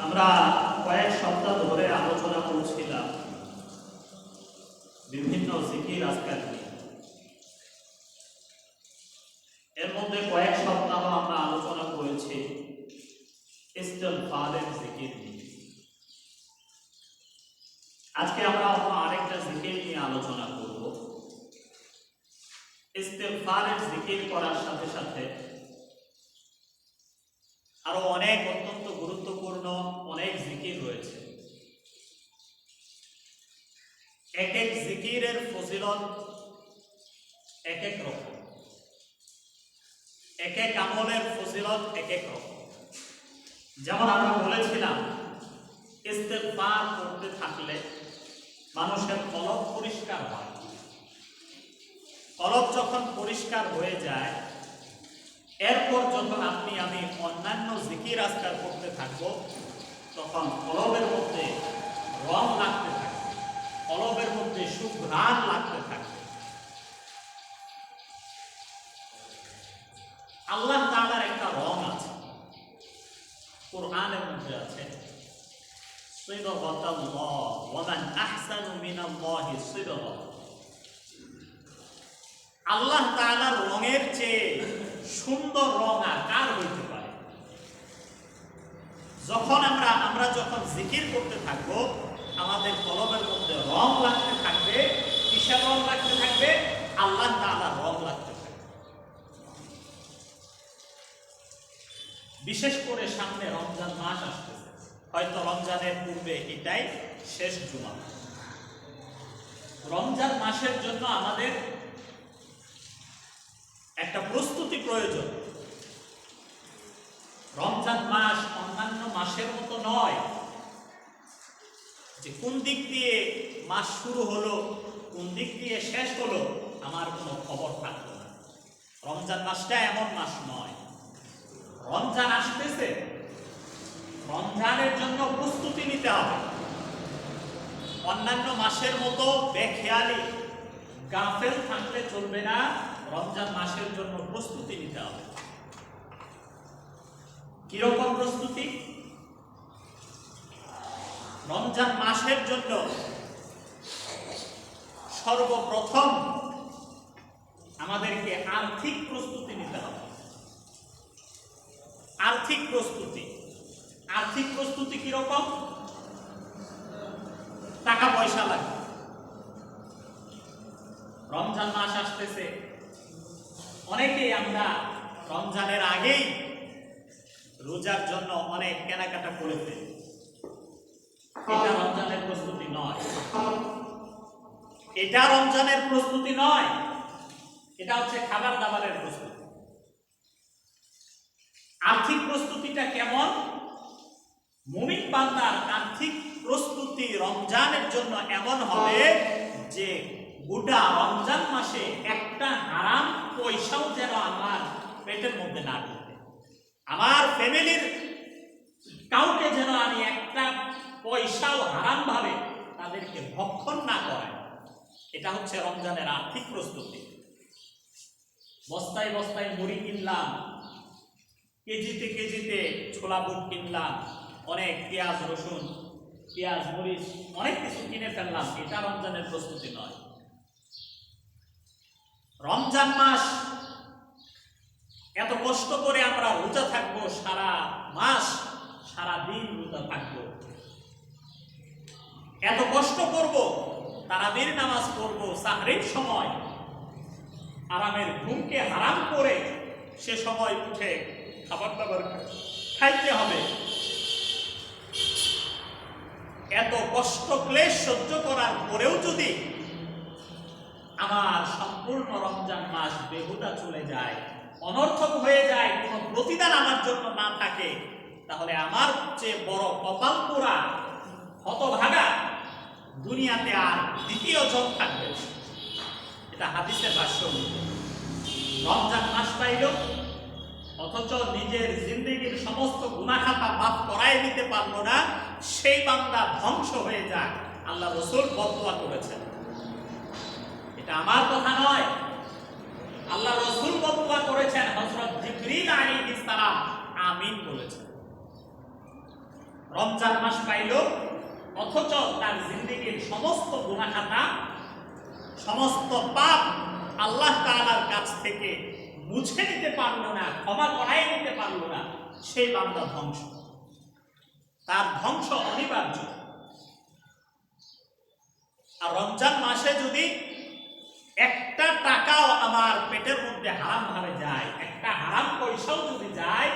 আমরা কয়েক সপ্তাহ ধরে আলোচনা করছিলাম বিভিন্ন সিকির আজকাল এর মধ্যে কয়েক সপ্তাহ আমরা আলোচনা করেছি আজকে আমরা আরেকটা জিকির নিয়ে আলোচনা করব। জিকির করা এক এক আমলের ফজিলত এক এক রকম যেমন আমরা বলেছিলাম, ইস্তেগফার করতে থাকলে মানুষের কলব পরিষ্কার হয়। কলব যখন পরিষ্কার হয়ে যায়, এরপর যখন আপনি, আমি অন্যান্য জিকির আজকার করতে থাকব, তখন কলবের মধ্যে রং লাগতে থাকবে, কলবের মধ্যে সুঘ্রাণ লাগতে থাকবে। আল্লাহ তাআলার একটা রং আছে। কোরআনের মধ্যে আছে আল্লাহ তাআলার রঙের চেয়ে সুন্দর রং আর কার হইতে পারে? যখন আমরা আমরা যখন জিকির করতে থাকব, আমাদের কলমের মধ্যে রং লাগতে থাকবে, কিসের রং লাগতে থাকবে? আল্লাহ তাআলার রং লাগতে বিশেষ করে সামনে রমজান মাস আসতেছে। হয়তো রমজানের পূর্বে এটাই শেষ জুমা। রমজান মাসের জন্য আমাদের একটা প্রস্তুতি প্রয়োজন। রমজান মাস অন্যান্য মাসের মতো নয়। যে কোন দিক দিয়ে মাস শুরু হলো, কোন দিক দিয়ে শেষ হলো, আমার কোনো খবর থাকল না। রমজান মাসটা এমন মাস নয়। রমজান আসতেছে। রমজানের জন্য প্রস্তুতি নিতে হবে। অন্যান্য মাসের মতো বেখেয়ালি, গাফেল থাকলে চলবে না। রমজান মাসের জন্য প্রস্তুতি নিতে হবে। কীরকম প্রস্তুতি? রমজান মাসের জন্য সর্বপ্রথম আমাদেরকে আর্থিক প্রস্তুতি নিতে হবে। আর্থিক প্রস্তুতি। আর্থিক প্রস্তুতি কীরকম? টাকা পয়সা লাগবে রমজান মাস আসতেছে। অনেকেই আমরা রমজানের আগেই রোজার জন্য অনেক কেনাকাটা করে এটা রমজানের প্রস্তুতি নয়। এটা রমজানের প্রস্তুতি নয়। এটা হচ্ছে খাবার দাবারের প্রস্তুতি। আর্থিক প্রস্তুতিটা কেমন? মুমিন বান্দার আর্থিক প্রস্তুতি রমজানের জন্য এমন হবে যে গোটা রমজান মাসে একটা হারাম পয়সাও যেন আমার পেটের মধ্যে না ঢুকে। আমার ফ্যামিলির কাউকে যেন আমি একটা পয়সাও হারাম ভাবে তাদেরকে ভক্ষণ না করাই। এটা হচ্ছে রমজানের আর্থিক প্রস্তুতি। বস্তায় বস্তায় মুড়ি কিনলাম কেজিতে কেজিতে ছোলা বুট কিনলাম, অনেক পেঁয়াজ, রসুন, পেঁয়াজ, মরিচ, অনেক কিছু কিনে ফেললাম। এটা রমজানের প্রস্তুতি নয়। রমজান মাস, এত কষ্ট করে আমরা রোজা থাকব, সারা মাস, সারা দিন রোজা থাকব। এত কষ্ট করব, তারাবির নামাজ পড়ব, সাহরির সময়, আরামের ঘুমকে হারাম করে সে সময় উঠে খাবার দাবার খাইতে হবে। এত কষ্ট ক্লেশ সহ্য করার পরেও যদি আমার সম্পূর্ণ রমজান মাস বেহুদা চলে যায়, অনর্থক হয়ে যায়, কোনো প্রতিদান আমার জন্য না থাকে, তাহলে আমার চেয়ে বড় কপাল পোড়া হতভাগা দুনিয়াতে আর দ্বিতীয় জন থাকবে এটা হাদিসের ভাষ্য। রমজান মাস পাইল অথচ নিজের জিন্দগির সমস্ত গুণাখাতা মাফ করাই দিতে পারল না, সেই বান্দা ধ্বংস হয়ে যায় আল্লাহ রসুল বদুয়া করেছেন। এটা আমার কথা নয়। আল্লাহ রসুল বদুয়া করেছেন হজরত জিবরিল আলাইহিস সালাম আমিন বলেছেন। রমজান মাস পাইল, অথচ তার জিন্দগির সমস্ত গুণাখাতা সমস্ত পাপ আল্লাহ তাআলার কাছ থেকে মুছে নিতে পারল না, ক্ষমা করাই নিতে পারল না, সেই বান্দা ধ্বংস। তার ধ্বংস অনিবার্য। আর রমজান মাসে যদি একটা টাকাও আমার পেটের মধ্যে হারাম ভাবে যায়, একটা হারাম পয়সাও যদি যায়,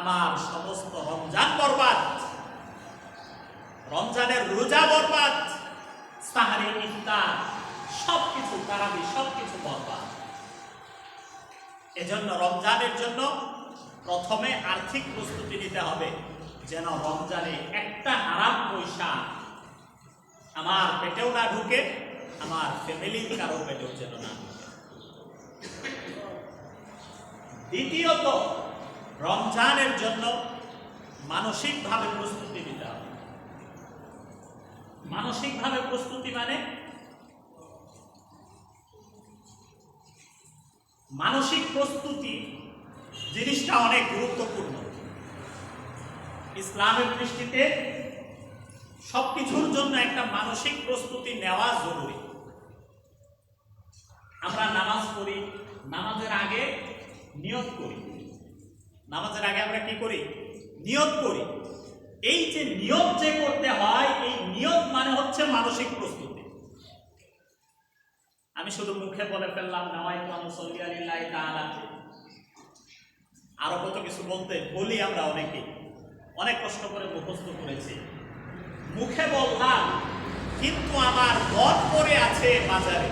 আমার সমস্ত রমজান বরবাদ। রমজানের রোজা বরবাদ, সাহারি ইফতার, সবকিছু, তারাবি সবকিছু বরবাদ। এজন্য রমজানের জন্য প্রথমে আর্থিক প্রস্তুতি নিতে হবে, যেন রমজানে একটা হারাম পয়সা আমার পেটেও না ঢুকে, আমার ফ্যামিলির কারও পেটেও যেন না ঢুকে। দ্বিতীয়ত, রমজানের জন্য মানসিকভাবে প্রস্তুতি নিতে হবে মানসিকভাবে প্রস্তুতি মানে মানসিক প্রস্তুতি জিনিসটা অনেক গুরুত্বপূর্ণ। ইসলামের দৃষ্টিতে সবকিছুর জন্য একটা মানসিক প্রস্তুতি নেওয়া জরুরি। আমরা নামাজ পড়ি, নামাজের আগে নিয়ত করি। নামাজের আগে আমরা কি করি? নিয়ত করি। এই যে নিয়ত যে করতে হয়, এই নিয়ত মানে হচ্ছে মানসিক প্রস্তুতি। আমি শুধু মুখে বলে ফেললাম নামাই মুসল্লি আলিল্লাহ তাআলা। আরও কত কিছু বলতে বলি আমরা অনেকে। অনেক কষ্ট করে মুখস্থ করেছি। মুখে বললাম, কিন্তু আমার মন পড়ে আছে বাজারে।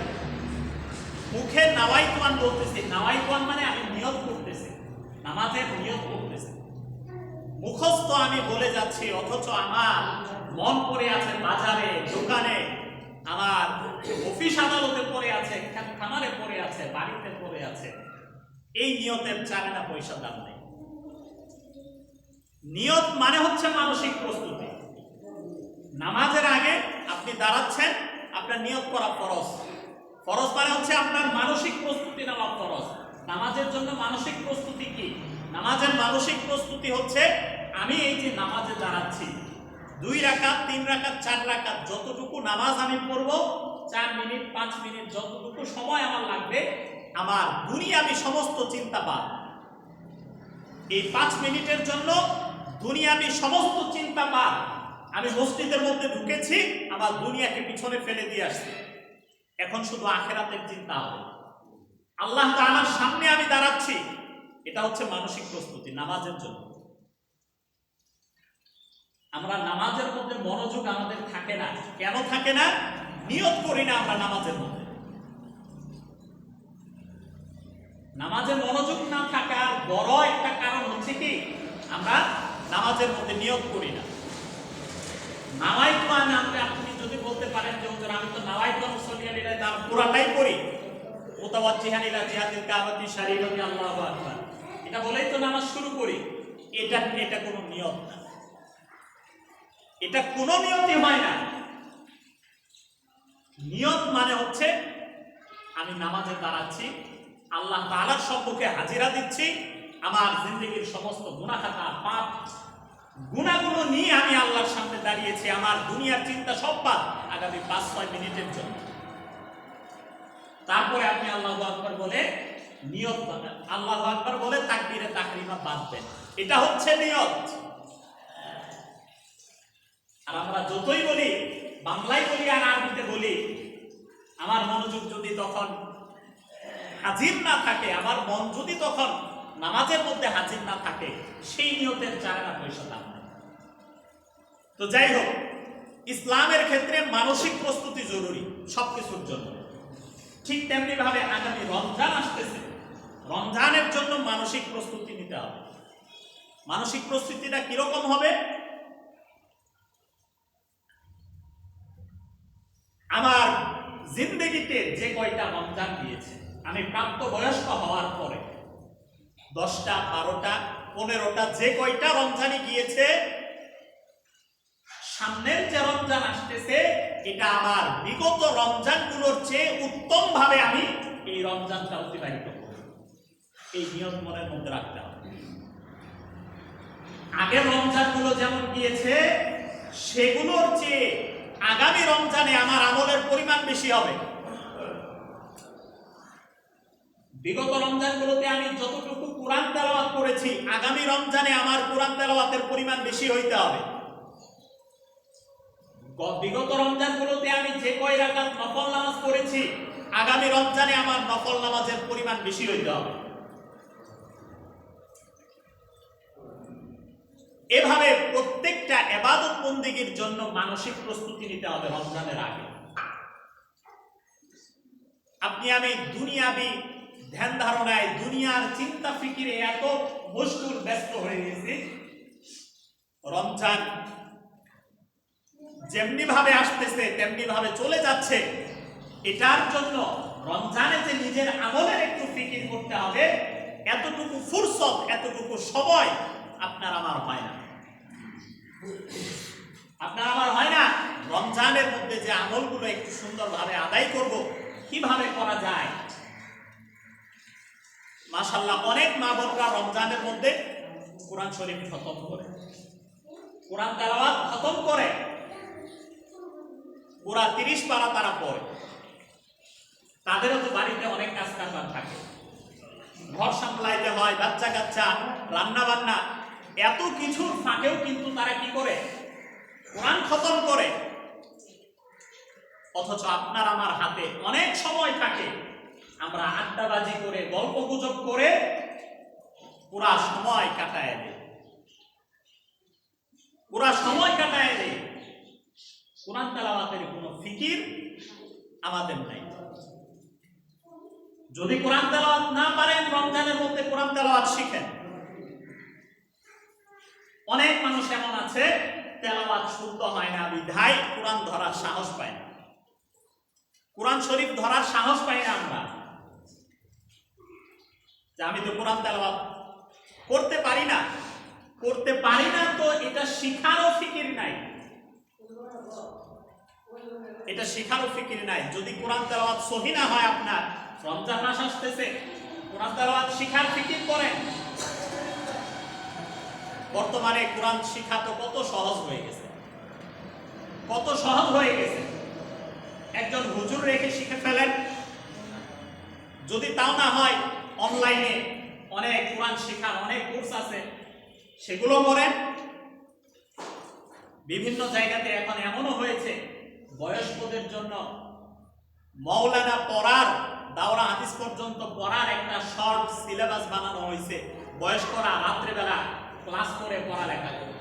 মুখে নাওয়াইতুয়ান বলতেছি। নাওয়াইতুয়ান মানে আমি নিয়ত করতেছি। নামাজের নিয়ত করতেছি। মুখস্থ আমি বলে যাচ্ছি, অথচ আমার মন পড়ে আছে বাজারে, দোকানে আমার অফিস আদালতে পড়ে আছে খামারে পড়ে আছে, বাড়িতে পড়ে আছে। এই নিয়তের চারেনা পয়সা দাম নেই। নিয়ত মানে হচ্ছে মানসিক প্রস্তুতি। নামাজের আগে আপনি দাঁড়াচ্ছেন, আপনার নিয়ত করা ফরজ। ফরজ মানে হচ্ছে আপনার মানসিক প্রস্তুতি নেওয়া ফরজ। নামাজের জন্য মানসিক প্রস্তুতি কি? নামাজের মানসিক প্রস্তুতি হচ্ছে, আমি এই যে নামাজে দাঁড়াচ্ছি দুই রাকাত, তিন রাকাত, চার রাকাত। যতটুকু নামাজ আমি পড়ব, চার মিনিট, পাঁচ মিনিট, যতটুকু সময় আমার লাগবে, আমার দুনিয়াবি সমস্ত চিন্তা বাদ। এই পাঁচ মিনিটের জন্য দুনিয়াবি সমস্ত চিন্তা বাদ। আমি মসজিদের মধ্যে ঢুকেছি, আমার দুনিয়াকে পিছনে ফেলে দিয়ে আসছি। এখন শুধু আখেরাতের চিন্তা হবে। আল্লাহ তাআলার সামনে আমি দাঁড়াচ্ছি, এটা হচ্ছে মানসিক প্রস্তুতি, নামাজের জন্য। আমরা নামাজের মধ্যে মনোযোগ আমাদের থাকে না। কেন থাকে না? নিয়ত করি না আমরা নামাজের মধ্যে। নামাজে মনোযোগ না থাকার বড় একটা কারণ হচ্ছে কি? আমরা নামাজের মধ্যে নিয়ত করি না। নামাই তো আমি আপনি যদি বলতে পারেন যে আমি তো নামাই তো মুসলিয়ানিরা তার পুরাটাই করি। এটা বলেই তো নামাজ শুরু করি। এটা এটা কোনো নিয়ত না। এটা কোনো নিয়তই হয় না। নিয়ত মানে হচ্ছে আমি নামাজে দাঁড়াচ্ছি, আল্লাহ তাআলার সম্মুখে হাজিরা দিচ্ছি, আমার জিন্দগির সমস্ত গুনাখাতা পাপ গুণাগুলো নিয়ে আমি আল্লাহর সামনে দাঁড়িয়েছি, আমার দুনিয়ার চিন্তা সব বাদ আগামী পাঁচ, ছয় মিনিটের জন্য। তারপরে আপনি আল্লাহ আকবর বলে নিয়ত আল্লাহ আকবর বলে তাকবীরে তাকরিমা বাঁধবেন এটা হচ্ছে নিয়ত। আর আমরা যতই বলি, বাংলায় বলি আর আরবিতে বলি, আমার মনোযোগ যদি তখন হাজির না থাকে, আমার মন যদি তখন নামাজের মধ্যে হাজির না থাকে, সেই নিয়তের চারা পয়সা দাম তো যাই হোক, ইসলামের ক্ষেত্রে মানসিক প্রস্তুতি জরুরি সব কিছুর জন্য। ঠিক তেমনি ভাবে আগামী রমজান আসতেছে। রমজানের জন্য মানসিক প্রস্তুতি নিতে হবে। মানসিক প্রস্তুতিটা কীরকম হবে? আমার জিন্দগিতে যে কয়টা রমজান দিয়েছে আমি প্রাপ্ত বয়স্ক হওয়ার পরে দশটা, বারোটা, পনেরোটা যে কয়টা রমজানই গিয়েছে, সামনের যে রমজান আসতেছে, এটা আমার বিগত রমজানগুলোর চেয়ে উত্তম ভাবে আমি এই রমজানটা অতিবাহিত করব এই নিয়ত মনের মধ্যে রাখতে হবে। আগের রমজানগুলো যেমন গিয়েছে, সেগুলোর চেয়ে আগামী রমজানে আমার আমলের পরিমাণ বেশি হবে। বিগত রমজানগুলোতে আমি যতটুকু কোরআন তেলাওয়াত করেছি, আগামী রমজানে আমার কোরআন তেলাওয়াতের পরিমাণ বেশি হইতে হবে। বিগত রমজানগুলোতে আমি যে কয় রাকাত নফল নামাজ পড়েছি, আগামী রমজানে আমার নফল নামাজের পরিমাণ বেশি হইতে হবে। এভাবে প্রত্যেকটা এবাদত বন্দিগির জন্য মানসিক প্রস্তুতি নিতে হবে রমজানের আগে। আপনি আমি দুনিয়াবি ধ্যান ধারণায়, দুনিয়ার চিন্তা ফিকিরে এত মশগুল ব্যস্ত হয়ে গেছি। রমজান যেমনি ভাবে আসতেছে তেমনি ভাবে চলে যাচ্ছে। এটার জন্য রমজানে যে নিজের আমলের একটু ফিকির করতে হবে, এতটুকু ফুরসত, এতটুকু সময় আপনার আমার হয় না। আপনার আমার হয় না? রমজানের মধ্যে যে আমলগুলো একটু সুন্দরভাবে আদায় করব, কীভাবে করা যায়? মাশাল্লাহ অনেক মা বোনরা রমজানের মধ্যে কোরআন শরীফ খতম করে। কোরআন তেলাওয়াত খতম করে। পুরা তিরিশ পারা তারা পড়ে। তাদেরও তো বাড়িতে অনেক কাজ কারবার থাকে। ঘর সামলাইতে হয়, বাচ্চা কাচ্চা রান্না বান্না এত কিছুর ফাঁকেও কিন্তু তারা কি করে? কোরআন খতম করে। অথচ আপনার আমার হাতে অনেক সময় থাকে। আমরা আড্ডাবাজি করে গল্প গুজব করে পুরা সময় কাটায় দেয় পুরা সময় কাটায় দেয় কোরআন তেলাওয়াতের কোনো ফিকির আমাদের নাই। যদি কোরআন তেলাওয়াত না পারেন, রমজানের মধ্যে কোরআন তেলাওয়াত শিখেন। অনেক মানুষ এমন আছে, তেলাওয়াত শুদ্ধ হয় না, বিধায় কোরআন ধরার সাহস পায় না। কোরআন শরীফ ধরার সাহস পাই না আমরা। যে আমি তো কোরআন তেলাওয়াত করতে পারি না, করতে পারি না তো এটা শিখারও ফিকির নাই। এটা শিখারও ফিকির নাই। যদি কোরআন তেলাওয়াত সহি না হয় আপনার, রমজান মাস আসতেছে, কোরআন তেলাওয়াত শিখার ফিকির করেন। বর্তমানে কোরআন শিখা তো কত সহজ হয়ে গেছে। কত সহজ হয়ে গেছে। একজন হুজুর রেখে শিখে ফেলেন। যদি তাও না হয়, অনলাইনে অনেক কোরআন শেখার অনেক কোর্স আছে। সেগুলো করেন। বিভিন্ন জায়গাতে এখন এমনও হয়েছে, বয়স্কদের জন্য মৌলানা পড়ার, দাওরা হাদিস পর্যন্ত পড়ার একটা শর্ট সিলেবাস বানানো হয়েছে। বয়স্করা রাত্রেবেলা ক্লাস করে পড়ালেখা করে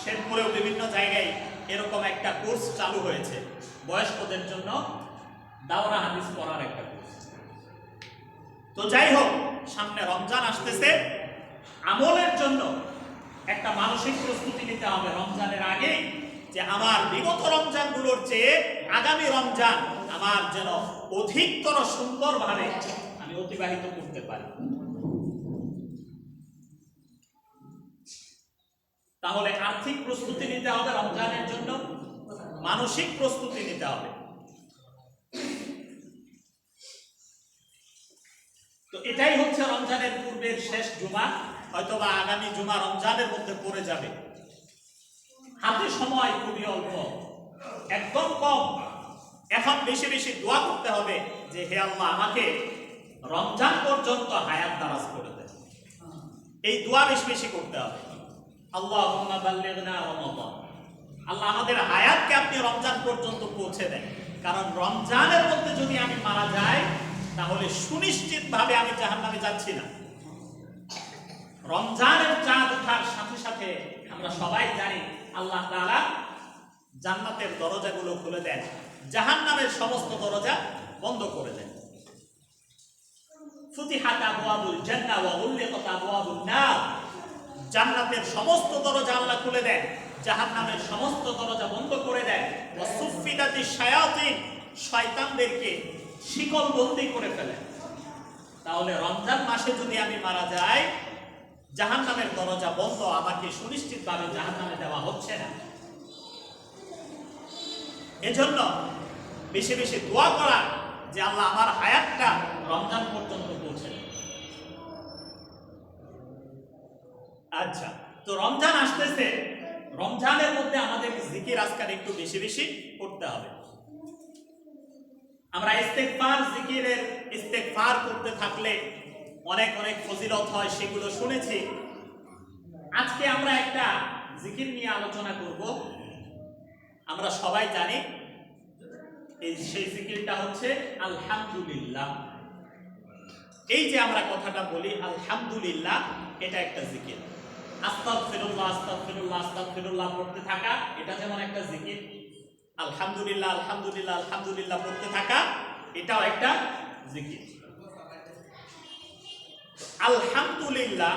শেরপুরেও বিভিন্ন জায়গায় এরকম একটা কোর্স চালু হয়েছে। বয়স্কদের জন্য দাওরা হাদিস পড়ার একটা কোর্স। তো যাই হোক, সামনে রমজান আসতেছে। আমলের জন্য একটা মানসিক প্রস্তুতি নিতে হবে রমজানের আগে যে আমার বিগত রমজানগুলোর চেয়ে আগামী রমজান আমার যেন অধিকতর সুন্দরভাবে আমি অতিবাহিত করতে পারি। তাহলে আর্থিক প্রস্তুতি নিতে হবে রমজানের জন্য, মানসিক প্রস্তুতি নিতে হবে। তো এটাই হচ্ছে রমজানের পূর্বের শেষ জুমা, হয়তোবা আগামী জুমা রমজানের মধ্যে পড়ে যাবে। হাতে সময় খুবই অল্প, একদম কম। এখন বেশি বেশি দোয়া করতে হবে যে, হে আল্লাহ, আমাকে রমজান পর্যন্ত হায়াত দারাজ করে দেয় এই দোয়া বেশি বেশি করতে হবে। আল্লাহ আল্লাহ আমাদের হায়াতকে আপনি রমজান পর্যন্ত পৌঁছে দেন। কারণ রমজানের মধ্যে যদি আমি মারা যাই, তাহলে সুনিশ্চিত ভাবে আমি জাহান্নামে যাচ্ছি না। রমজানের চাঁদ ওঠার সাথে সাথে আমরা সবাই জানি, আল্লাহ তাআলা জান্নাতের দরজাগুলো খুলে দেন। জাহান্নামের সমস্ত দরজা বন্ধ করে দেন। ফুতিহাত আবওয়াবুল জান্নাহ ওয়া উল্লিকাত আবওয়াবুন নার। জান্নাতের সমস্ত দরজা আল্লাহ খুলে দেন, জাহান্নামের সমস্ত দরজা বন্ধ করে দেন। শয়তানদেরকে শিকল বন্দি করে ফেলেন। তাহলে রমজান মাসে যদি আমি মারা যাই, জাহান্নামের দরজা বন্ধ, আমাকে সুনিশ্চিতভাবে জাহান্নামে দেওয়া হচ্ছে না। এজন্য বেশি বেশি দোয়া করা যে আল্লাহ আমার হায়াতটা রমজান পর্যন্ত পৌঁছে আচ্ছা তো রমজান আসতেছে। রমজানের মধ্যে আমাদের জিকির আজকাল একটু বেশি বেশি করতে হবে। আমরা ইস্তেগফার, জিকিরের ইস্তেগফার করতে থাকলে অনেক অনেক ফজিলত হয়, সেগুলো শুনেছি। আজকে আমরা একটা জিকির নিয়ে আলোচনা করব। আমরা সবাই জানি এই সেই জিকিরটা হচ্ছে আলহামদুলিল্লাহ। এই যে আমরা কথাটা বলি আলহামদুলিল্লাহ, এটা একটা জিকির। আস্তাগফিরুল্লাহ আস্তাগফিরুল্লাহ আস্তাগফিরুল্লাহ পড়তে থাকা, এটা যেমন একটা জিকির, আলহামদুলিল্লাহ আলহামদুলিল্লাহ আলহামদুলিল্লাহ পড়তে থাকা, এটাও একটা জিকির। আলহামদুলিল্লাহ,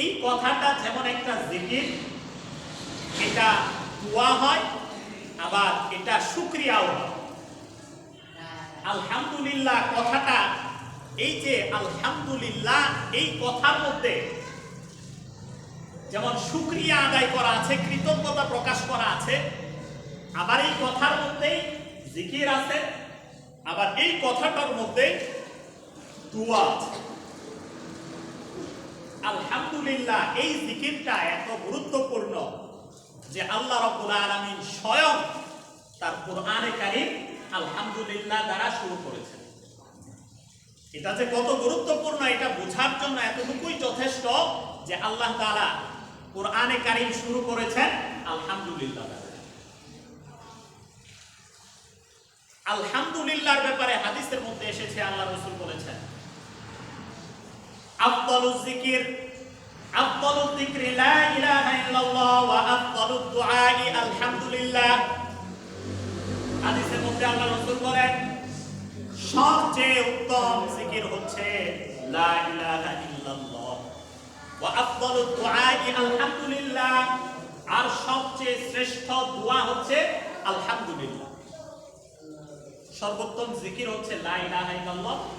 এই কথাটা যেমন একটা জিকির, এটা দোয়া হয়, আবার এটা শুক্রিয়াও হয়। আলহামদুলিল্লাহ কথাটা, এই যে আলহামদুলিল্লাহ, এই কথার মধ্যে যেমন শুক্রিয়া আদায় করা আছে, কৃতজ্ঞতা প্রকাশ করা আছে, আবার এই কথার মধ্যেই জিকির আছে, আবার এই কথাটার মধ্যে দোয়া আছে। আলহামদুলিল্লাহ, এই জিকিরটা এত গুরুত্বপূর্ণ যে আল্লাহ রাব্বুল আলামিন স্বয়ং তার কোরআনে কারীম আলহামদুলিল্লাহ দ্বারা শুরু করেছেন। এটা যে কত গুরুত্বপূর্ণ, এটা বোঝার জন্য এতটুকুই যথেষ্ট যে আল্লাহ তাআলা কোরআনে কারীম শুরু করেছেন, আলহামদুলিল্লাহ। আলহামদুলিল্লাহর ব্যাপারে হাদিসের মধ্যে এসেছে, আল্লাহ রসুল বলেছেন জিকির লা ইলাহা ইল্লাল্লাহ ওয়া দুআই, আলহামদুলিল্লাহ। হাদিসের মধ্যে আল্লাহ বলেন, সবচেয়ে উত্তম জিকির হচ্ছে লা ইলাহা ইল্লাল্লাহ। আর সবচেয়ে শ্রেষ্ঠ দোয়া হচ্ছে আলহামদুলিল্লাহ। সর্বোত্তম জিকির হচ্ছে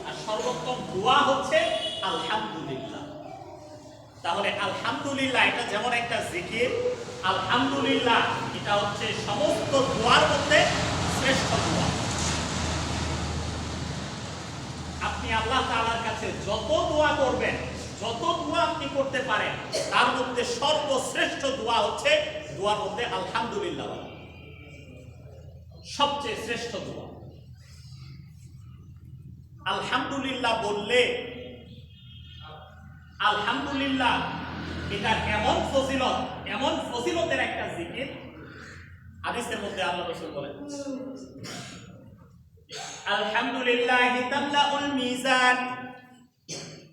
আর সর্বোত্তম দোয়া হচ্ছে আলহামদুলিল্লাহ। তাহলে আলহামদুলিল্লাহ এটা যেমন একটা জিকির, আলহামদুলিল্লাহ এটা হচ্ছে সমস্ত দোয়ার মধ্যে শ্রেষ্ঠ দোয়া। আপনি আল্লাহ তাআলার কাছে যত দোয়া করবেন যত দোয়া আপনি করতে পারেন, তার মধ্যে সর্বশ্রেষ্ঠ দোয়া হচ্ছে, দোয়ার মধ্যে আলহামদুলিল্লাহ সবচেয়ে শ্রেষ্ঠ দোয়া। আলহামদুলিল্লাহ বললে, আলহামদুলিল্লাহ, এটা এমন ফজিলত, এমন ফজিলতের একটা জিকির। হাদিসের মধ্যে আল্লাহ রাসূল বলেন, আলহামদুলিল্লাহ মিজান।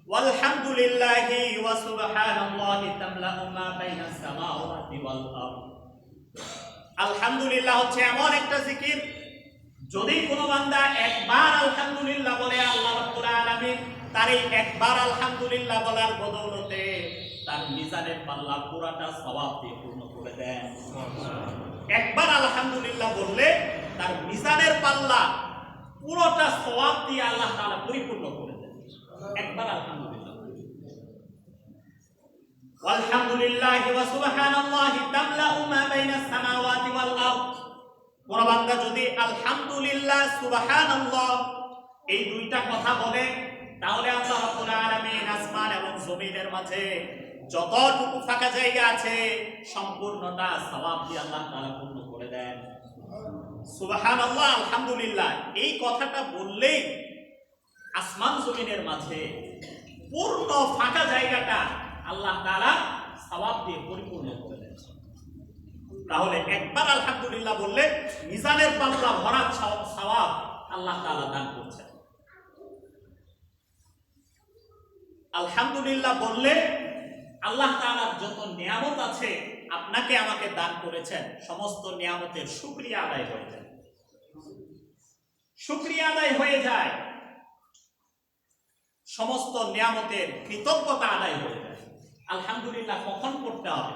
والحمد لله وسبحان الله تملأ ما بين السماوات والأرض আলহামদুলিল্লাহ হচ্ছে এমন একটা জিকির যদি কোনো বান্দা একবার আলহামদুলিল্লাহ বলে আল্লাহ রাব্বুল আলামিন তার এই একবার আলহামদুলিল্লাহ বলার বদৌলতে তার মিজানের পাল্লা পুরাটা সওয়াব দিয়ে পূর্ণ করে দেন একবার আলহামদুলিল্লাহ বললে তার মিজানের পাল্লা পুরোটা সওয়াব দিয়ে আল্লাহ তাআলা পরিপূর্ণ করে দেন একবার আলহামদুলিল্লাহ। ওয়া সুবহানাল্লাহি তামলাউ মা বাইনাস সামাওয়াতি ওয়াল আরদ। যদি আলহামদুলিল্লাহ, সুবহানাল্লাহ, এই দুইটা কথা বলে, তাহলে আল্লাহ রাব্বুল আলামিন আসমান এবং জমিনের মাঝে যতটুকু ফাঁকা জায়গা আছে, সম্পূর্ণটা সওয়াব দিয়ে আল্লাহ তাআলা পূর্ণ করে দেন। সুবহানাল্লাহ, আলহামদুলিল্লাহ। এই কথাটা বললেই আসমান জমিনের মাঝে পূর্ণ ফাঁকা জায়গাটা আল্লাহ তাআলা সওয়াব দিয়ে পরিপূর্ণ করে তাহলে একবার আলহামদুলিল্লাহ বললে মিজানের পাল্লা ভরা সওয়াব আল্লাহ তাআলা দান করছেন। আলহামদুলিল্লাহ বললে আল্লাহ তাআলার যত নিয়ামত আছে আপনাকে আমাকে দান করেছেন, সমস্ত নিয়ামতের শুকরিয়া আদায় হয়ে যায়। শুকরিয়া আদায় হয়ে যায়। সমস্ত নিয়ামতের কৃতজ্ঞতা আদায় হয়ে যায়। আলহামদুলিল্লাহ, কখন করতে হবে?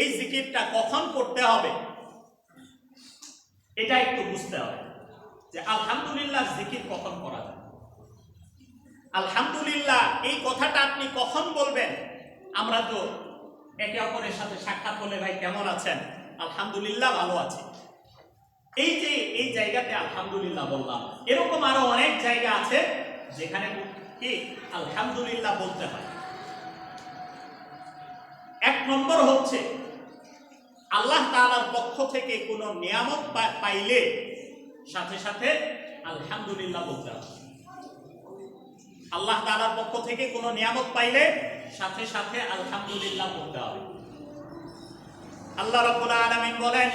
এই জিকিরটা কখন করতে হবে? এটা একটু বুঝতে হবে যে আলহামদুলিল্লাহ জিকির কখন করা যায়। আলহামদুলিল্লাহ, এই কথাটা আপনি কখন বলবেন? আমরা তো একে অপরের সাথে সাক্ষাৎ হলে, ভাই, কেমন আছেন? আলহামদুলিল্লাহ, ভালো আছে। এই যে, এই জায়গাতে আলহামদুলিল্লাহ বললাম। এরকম আরও অনেক জায়গা আছে যেখানে কি আলহামদুলিল্লাহ বলতে হয়। এক নম্বর হচ্ছে, আল্লাহ তাআলার পক্ষ থেকে কোনো নিয়ামত পাইলে সাথে সাথে আলহামদুলিল্লাহ বলতে হবে আল্লাহ তাআলার পক্ষ থেকে কোনো নিয়ামত পাইলে সাথে সাথে আলহামদুলিল্লাহ বলতে হবে। আল্লাহ রাব্বুল আলামিন বলেন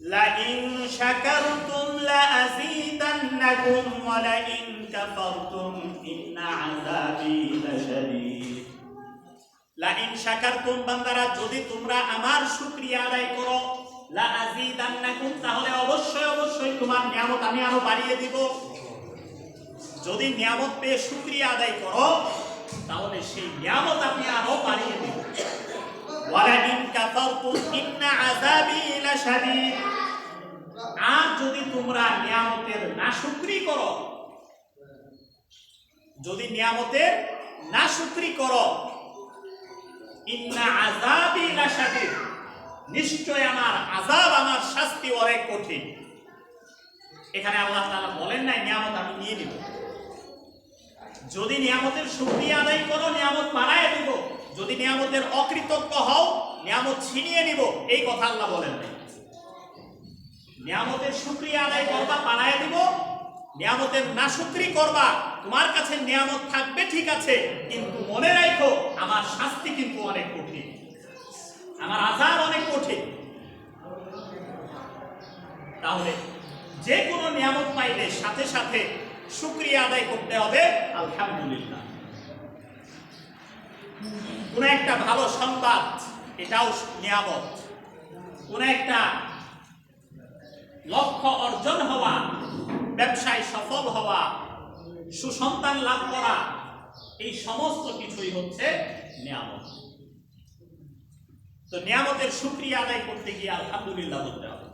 لئن شكرتم لأزيدنكم ولئن كفرتم إن عذابي لشديد লা ইন শাকারতুম বান্দারা যদি তোমরা আমার শুকরিয়া আদায় করো লা আযীদান্নাকুম তাহলে অবশ্যই অবশ্যই তোমার নিয়ামত আমি আরো বাড়িয়ে দিব যদি নিয়ামত পেয়ে শুকরিয়া আদায় করো তাহলে সেই নিয়ামত আমি আরো বাড়িয়ে দিব ইন কাফারতুম ইন্না আযাবি লাশাদীদ। আর যদি তোমরা নিয়ামতের নাশুকরি করো, যদি নিয়ামতের নাশুকরি করো, ইন্না আযাবি লাশাদীদ। নিশ্চয় আমার আযাব, আমার শাস্তি অনেক কঠিন। এখানে আল্লাহ তাআলা বলেন নাই, নিয়ামত আমি নিয়ে নিব। যদি নিয়ামতের শুকরিয়া আদায় করো, নিয়ামত বাড়ায় দিব। যদি নিয়ামতের অকৃতজ্ঞ হও, নিয়ামত ছিনিয়ে নিব, এই কথা আল্লাহ বলেন। নিয়ামতের শুকরিয়া আদায় করবা বাড়ায় দিব। নিয়ামতের না শুকরি করবা, তোমার কাছে নিয়ামত থাকবে, ঠিক আছে, কিন্তু মনে রাখো, আমার শাস্তি কিন্তু অনেক কঠিন। আমার আজাব অনেক কঠিন। তাহলে যে কোনো নিয়ামত পাইলে সাথে সাথে শুকরিয়া আদায় করতে হবে, আলহামদুলিল্লাহ। কোন একটা ভালো সংবাদ, এটাও নিয়ামত। কোন একটা লক্ষ্য অর্জন হওয়া, ব্যবসায় সফল হওয়া, সুসন্তান লাভ করা, এই সমস্ত কিছুই হচ্ছে নিয়ামত। তো নিয়ামতের শুক্রিয়া আদায় করতে গিয়ে আলহামদুলিল্লাহ বলতে হবে।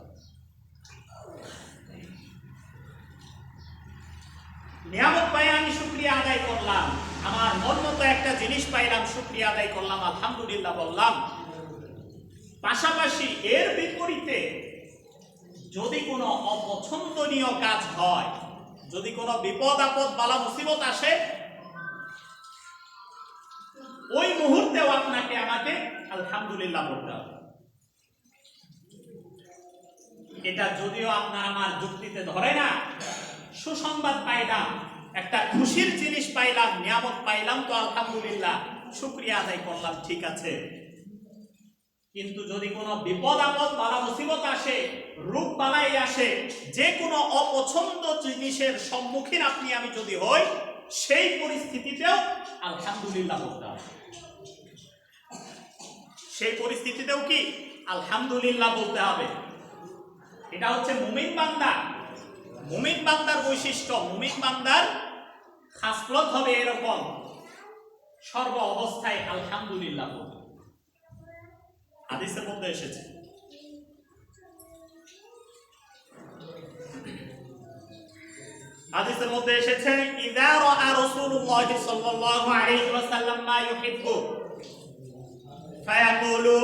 নিয়ামত পাই আমি শুক্রিয়া আদায় করলাম। আমার মন মতো একটা জিনিস পাইলাম, শুক্রিয়া আদায় করলাম, আলহামদুলিল্লাহ বললাম। পাশাপাশি এর বিপরীতে যদি কোনো অপছন্দনীয় কাজ হয়, যদি কোনো বিপদ, আপদ, বালা, মুসিবত আসে, ওই মুহূর্তেও আপনাকে আমাকে আলহামদুলিল্লাহ বলতে হবে। এটা যদিও আপনার আমার যুক্তিতে ধরে না, সুসংবাদ পাইলাম একটা খুশির জিনিস পাইলাম, নিয়ামত পাইলাম তো আলহামদুলিল্লাহ। শুক্রিয়া আদায় করলাম, ঠিক আছে। কিন্তু যদি কোনো বিপদ আপদ, বালা মুসিবত আসে, রূপ বালাই আসে, যে কোনো অপছন্দ জিনিসের সম্মুখীন আপনি আমি যদি হই, সেই পরিস্থিতিতেও আলহামদুলিল্লাহ বলতে হবে সেই পরিস্থিতিতেও কি? আলহামদুলিল্লাহ বলতে হবে। এটা হচ্ছে মুমিন বান্দা মুমিন বান্দার বৈশিষ্ট্য। মুমিন বান্দার খাসলত হবে এরকম। সর্ব অবস্থায় আলহামদুলিল্লাহ বলবে হাদিসের মধ্যে এসেছে। হাদিসের মধ্যে এসেছে, ইদা রাআ রাসূলুল্লাহ সাল্লাল্লাহু আলাইহি ওয়াসাল্লাম মা ইউহিব্বু। ফায়াকুলু,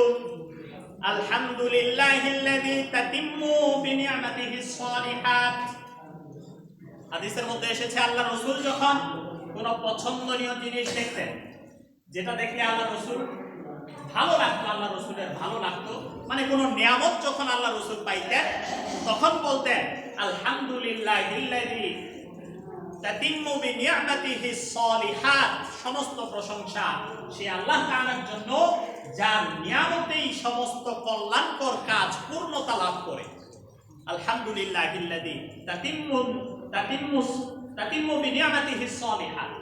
আলহামদুলিল্লাহিল্লাযী তাতিম্মু সালিহাত। হাদিসের মধ্যে এসেছে, আল্লাহ রসুল যখন কোন পছন্দনীয় জিনিস দেখতেন, যেটা দেখলে আল্লাহ রসুল ভালো লাগতো, আল্লাহ রসুলের ভালো লাগতো মানে কোন নিয়ামত যখন আল্লাহ রসুল পাইতেন, তখন বলতেন, আলহামদুলিল্লাহ সমস্ত প্রশংসা সে আল্লাহ তাআলার জন্য, যার নিয়ামতেই সমস্ত কল্যাণকর কাজ পূর্ণতা লাভ করে। আলহামদুলিল্লাহ ইল্লাযী তাতিম্মু তাতিম্মু তাতিম্মু বিনি'মাতিহি সালিহাত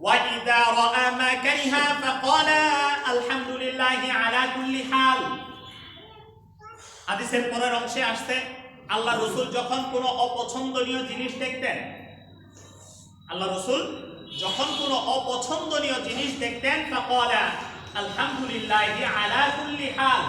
وإذا رأى ما كره فقال الحمد لله على كل حال হাদিসের পরের অংশে আসতে আল্লাহ রসুল যখন কোনো অপছন্দনীয় জিনিস দেখতেন আল্লাহ রসুল যখন কোনো অপছন্দনীয় জিনিস দেখতেন فقال الحمد لله على كل حال